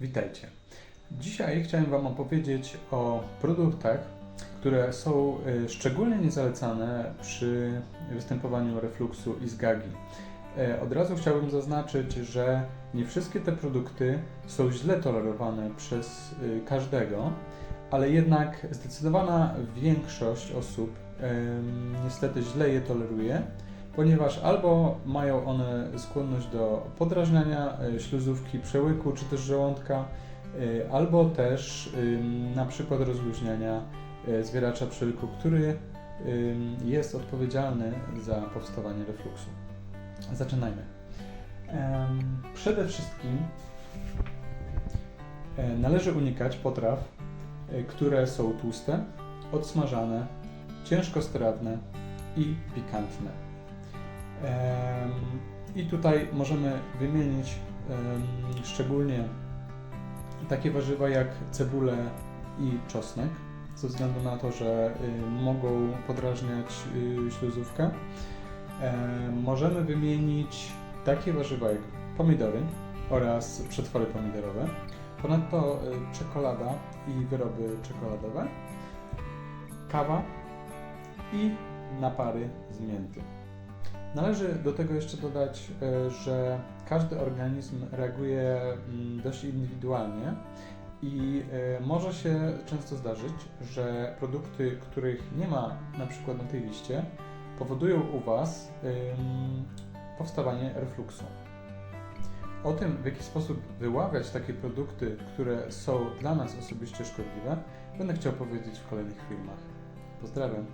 Witajcie. Dzisiaj chciałem Wam opowiedzieć o produktach, które są y, szczególnie niezalecane przy występowaniu refluksu i zgagi. E, Od razu chciałbym zaznaczyć, że nie wszystkie te produkty są źle tolerowane przez y, każdego, ale jednak zdecydowana większość osób niestety źle je toleruje, ponieważ albo mają one skłonność do podrażniania e, śluzówki, przełyku czy też żołądka, e, albo też na przykład rozluźniania e, zwieracza przełyku, który jest odpowiedzialny za powstawanie refluksu. Zaczynajmy. Przede wszystkim należy unikać potraw, które są tłuste, odsmażane, ciężkostrawne i pikantne. I tutaj możemy wymienić szczególnie takie warzywa jak cebulę i czosnek, ze względu na to, że mogą podrażniać y, śluzówkę. Em, Możemy wymienić takie warzywa jak pomidory oraz przetwory pomidorowe. Ponadto y, czekolada i wyroby czekoladowe, kawa i napary z mięty. Należy do tego jeszcze dodać, e, że każdy organizm reaguje mm, dość indywidualnie i e, może się często zdarzyć, że produkty, których nie ma na przykład na tej liście, powodują u Was powstawanie refluksu. O tym, w jaki sposób wyławiać takie produkty, które są dla nas osobiście szkodliwe, będę chciał powiedzieć w kolejnych filmach. Pozdrawiam.